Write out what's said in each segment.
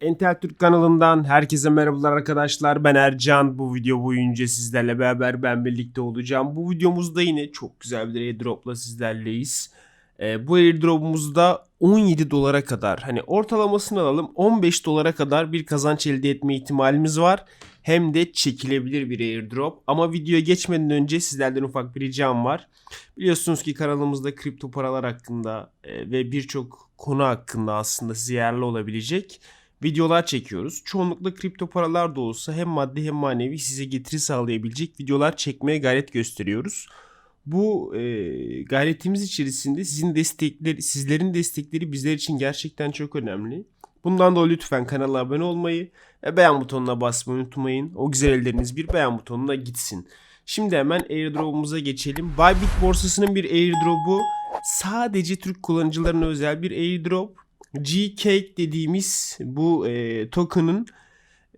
Entel Türk kanalından herkese merhabalar arkadaşlar. Ben Ercan. Bu video boyunca sizlerle beraber ben birlikte olacağım. Bu videomuzda yine çok güzel bir airdropla sizlerleyiz. Ee, bu airdropumuzda 17 dolara kadar hani ortalamasını alalım 15 dolara kadar bir kazanç elde etme ihtimalimiz var. Hem de çekilebilir bir airdrop. Ama videoya geçmeden önce sizlerden ufak bir ricam var. Biliyorsunuz ki kanalımızda kripto paralar hakkında e, ve birçok konu hakkında aslında size yararlı olabilecek videolar çekiyoruz. Çoğunlukla kripto paralar da olsa hem maddi hem manevi size getiri sağlayabilecek videolar çekmeye gayret gösteriyoruz. Bu e, gayretimiz içerisinde sizin destekleri, sizlerin destekleri bizler için gerçekten çok önemli. Bundan dolayı lütfen kanala abone olmayı ve beğen butonuna basmayı unutmayın. O güzel elleriniz bir beğen butonuna gitsin. Şimdi hemen airdrop'umuza geçelim. Bybit borsasının bir airdrop'u sadece Türk kullanıcılarına özel bir airdrop. G-Cake dediğimiz bu e, token'ın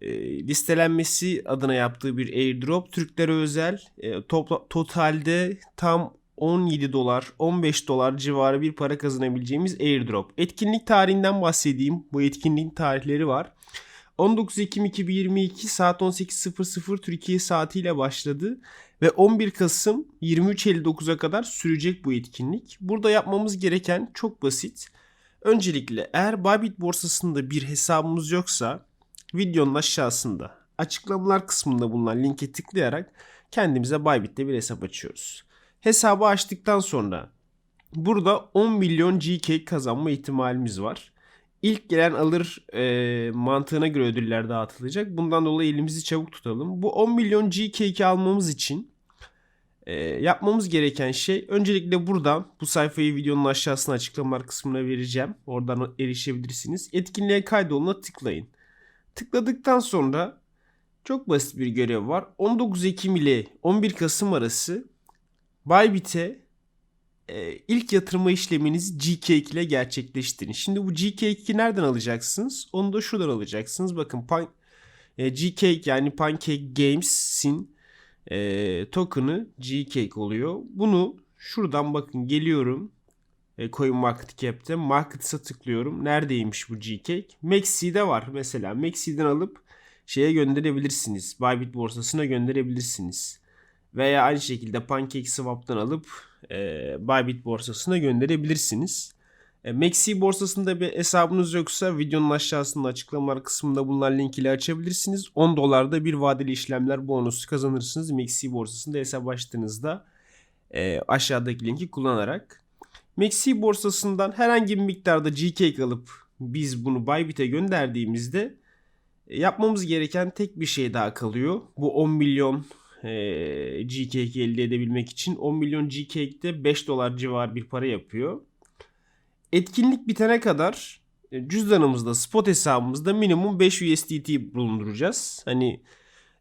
e, listelenmesi adına yaptığı bir airdrop. Türklere özel e, topla, totalde tam 17 dolar 15 dolar civarı bir para kazanabileceğimiz airdrop. Etkinlik tarihinden bahsedeyim. Bu etkinliğin tarihleri var. 19 Ekim 2022 saat 18.00 Türkiye saatiyle başladı ve 11 Kasım 23.59'a kadar sürecek bu etkinlik. Burada yapmamız gereken çok basit. Öncelikle eğer Bybit borsasında bir hesabımız yoksa videonun aşağısında açıklamalar kısmında bulunan linke tıklayarak kendimize Bybit'te bir hesap açıyoruz. Hesabı açtıktan sonra burada 10 milyon GK kazanma ihtimalimiz var. İlk gelen alır e, mantığına göre ödüller dağıtılacak. Bundan dolayı elimizi çabuk tutalım. Bu 10 milyon GK almamız için e, yapmamız gereken şey öncelikle buradan bu sayfayı videonun aşağısına açıklamalar kısmına vereceğim. Oradan erişebilirsiniz. Etkinliğe kaydoluna tıklayın. Tıkladıktan sonra çok basit bir görev var. 19 Ekim ile 11 Kasım arası Bybit'e e, ilk yatırma işleminizi GK ile gerçekleştirin. Şimdi bu GK2 nereden alacaksınız? Onu da şuradan alacaksınız. Bakın pan, e, GK yani Pancake Games'in e, token'ı GK oluyor. Bunu şuradan bakın geliyorum. E, CoinMarketCap'te Markets'a tıklıyorum. Neredeymiş bu GK? Maxi'de var mesela. Maxi'den alıp şeye gönderebilirsiniz. Bybit borsasına gönderebilirsiniz. Veya aynı şekilde PancakeSwap'tan alıp e, Bybit borsasına gönderebilirsiniz. E, Maxi borsasında bir hesabınız yoksa videonun aşağısında açıklamalar kısmında bulunan link ile açabilirsiniz. 10 dolarda bir vadeli işlemler bonusu kazanırsınız. Maxi borsasında hesap açtığınızda e, aşağıdaki linki kullanarak. Maxi borsasından herhangi bir miktarda GK alıp biz bunu Bybit'e gönderdiğimizde e, yapmamız gereken tek bir şey daha kalıyor. Bu 10 milyon e, GCake elde edebilmek için 10 milyon GCake'de 5 dolar civar bir para yapıyor. Etkinlik bitene kadar e, cüzdanımızda spot hesabımızda minimum 5 USDT bulunduracağız. Hani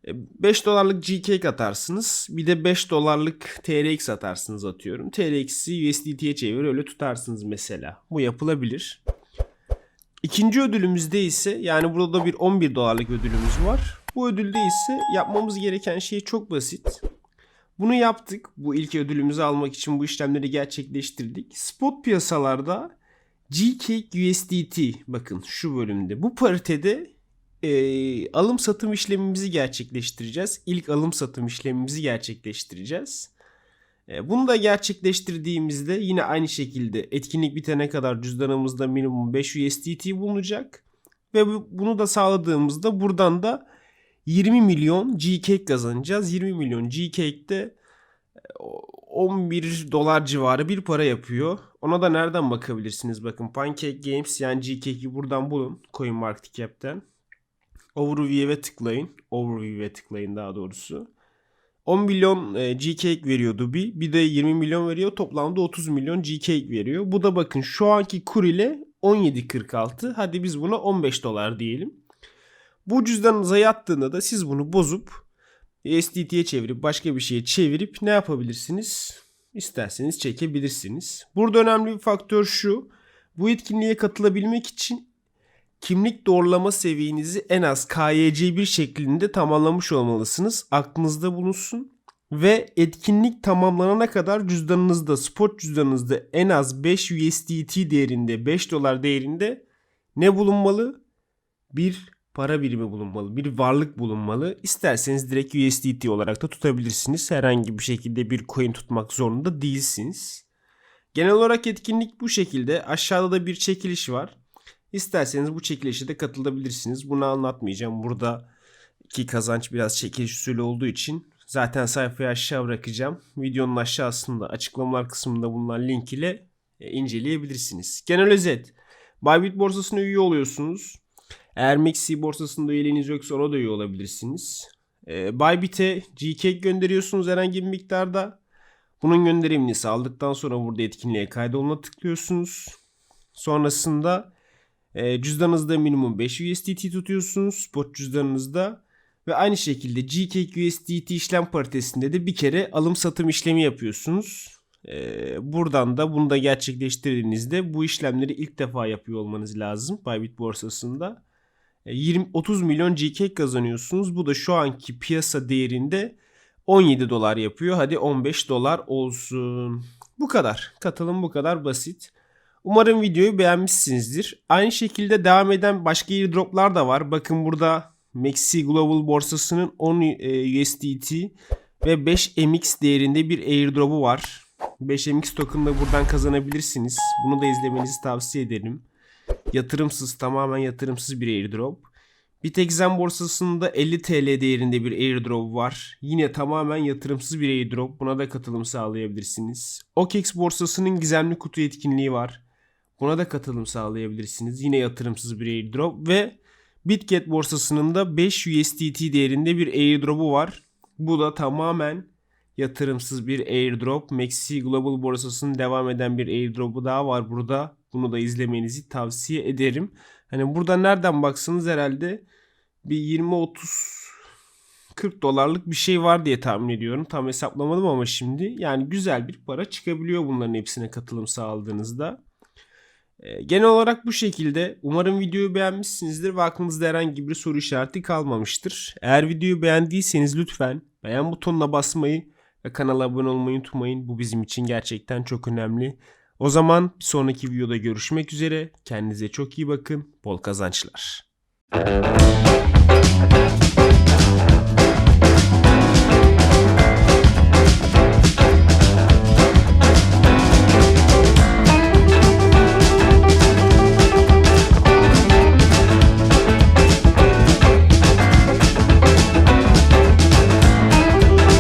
5 dolarlık GCake atarsınız. Bir de 5 dolarlık TRX atarsınız atıyorum. TRX'i USDT'ye çevir öyle tutarsınız mesela. Bu yapılabilir. İkinci ödülümüzde ise yani burada bir 11 dolarlık ödülümüz var. Bu ödülde ise yapmamız gereken şey çok basit. Bunu yaptık. Bu ilk ödülümüzü almak için bu işlemleri gerçekleştirdik. Spot piyasalarda GCake USDT bakın şu bölümde bu paritede e, alım satım işlemimizi gerçekleştireceğiz. İlk alım satım işlemimizi gerçekleştireceğiz. E, bunu da gerçekleştirdiğimizde yine aynı şekilde etkinlik bitene kadar cüzdanımızda minimum 5 USDT bulunacak. Ve bunu da sağladığımızda buradan da 20 milyon G-Cake kazanacağız. 20 milyon G-Cake'de 11 dolar civarı bir para yapıyor. Ona da nereden bakabilirsiniz? Bakın Pancake Games yani G-Cake'i buradan bulun. CoinMarketCap'ten. Overview'e tıklayın. Overview'e tıklayın daha doğrusu. 10 milyon e, G-Cake veriyordu bir. Bir de 20 milyon veriyor. Toplamda 30 milyon G-Cake veriyor. Bu da bakın şu anki kur ile 17.46. Hadi biz buna 15 dolar diyelim. Bu cüzdanınıza yattığında da siz bunu bozup SDT'ye çevirip başka bir şeye çevirip ne yapabilirsiniz? İsterseniz çekebilirsiniz. Burada önemli bir faktör şu. Bu etkinliğe katılabilmek için kimlik doğrulama seviyenizi en az KYC bir şeklinde tamamlamış olmalısınız. Aklınızda bulunsun. Ve etkinlik tamamlanana kadar cüzdanınızda, spot cüzdanınızda en az 5 USDT değerinde, 5 dolar değerinde ne bulunmalı? bir para birimi bulunmalı, bir varlık bulunmalı. İsterseniz direkt USDT olarak da tutabilirsiniz. Herhangi bir şekilde bir coin tutmak zorunda değilsiniz. Genel olarak etkinlik bu şekilde. Aşağıda da bir çekiliş var. İsterseniz bu çekilişe de katılabilirsiniz. Bunu anlatmayacağım. Burada ki kazanç biraz çekiliş usulü olduğu için zaten sayfayı aşağı bırakacağım. Videonun aşağısında açıklamalar kısmında bulunan link ile e, inceleyebilirsiniz. Genel özet. Bybit borsasına üye oluyorsunuz. Eğer Maxi borsasında üyeliğiniz yoksa ona da üye olabilirsiniz. E, Bybit'e GK gönderiyorsunuz herhangi bir miktarda. Bunun gönderimini sağladıktan sonra burada etkinliğe kaydoluna tıklıyorsunuz. Sonrasında e, cüzdanınızda minimum 5 USDT tutuyorsunuz spot cüzdanınızda. Ve aynı şekilde GK USDT işlem paritesinde de bir kere alım satım işlemi yapıyorsunuz. Ee, buradan da bunu da gerçekleştirdiğinizde bu işlemleri ilk defa yapıyor olmanız lazım Bybit borsasında. E, 20 30 milyon GK kazanıyorsunuz. Bu da şu anki piyasa değerinde 17 dolar yapıyor. Hadi 15 dolar olsun. Bu kadar. Katılım bu kadar basit. Umarım videoyu beğenmişsinizdir. Aynı şekilde devam eden başka airdroplar da var. Bakın burada Maxi Global borsasının 10 e, USDT ve 5 MX değerinde bir airdrop'u var. 5 MX token'ı buradan kazanabilirsiniz. Bunu da izlemenizi tavsiye ederim. Yatırımsız, tamamen yatırımsız bir airdrop. Bitexen borsasında 50 TL değerinde bir airdrop var. Yine tamamen yatırımsız bir airdrop. Buna da katılım sağlayabilirsiniz. OKEX borsasının gizemli kutu etkinliği var. Buna da katılım sağlayabilirsiniz. Yine yatırımsız bir airdrop ve Bitget borsasının da 5 USDT değerinde bir airdrop'u var. Bu da tamamen yatırımsız bir airdrop. Maxi Global borsasının devam eden bir airdrop'u daha var burada. Bunu da izlemenizi tavsiye ederim. Hani burada nereden baksanız herhalde bir 20-30 40 dolarlık bir şey var diye tahmin ediyorum. Tam hesaplamadım ama şimdi yani güzel bir para çıkabiliyor bunların hepsine katılım sağladığınızda. Ee, Genel olarak bu şekilde. Umarım videoyu beğenmişsinizdir ve aklınızda herhangi bir soru işareti kalmamıştır. Eğer videoyu beğendiyseniz lütfen beğen butonuna basmayı ve kanala abone olmayı unutmayın. Bu bizim için gerçekten çok önemli. O zaman bir sonraki videoda görüşmek üzere. Kendinize çok iyi bakın. Bol kazançlar.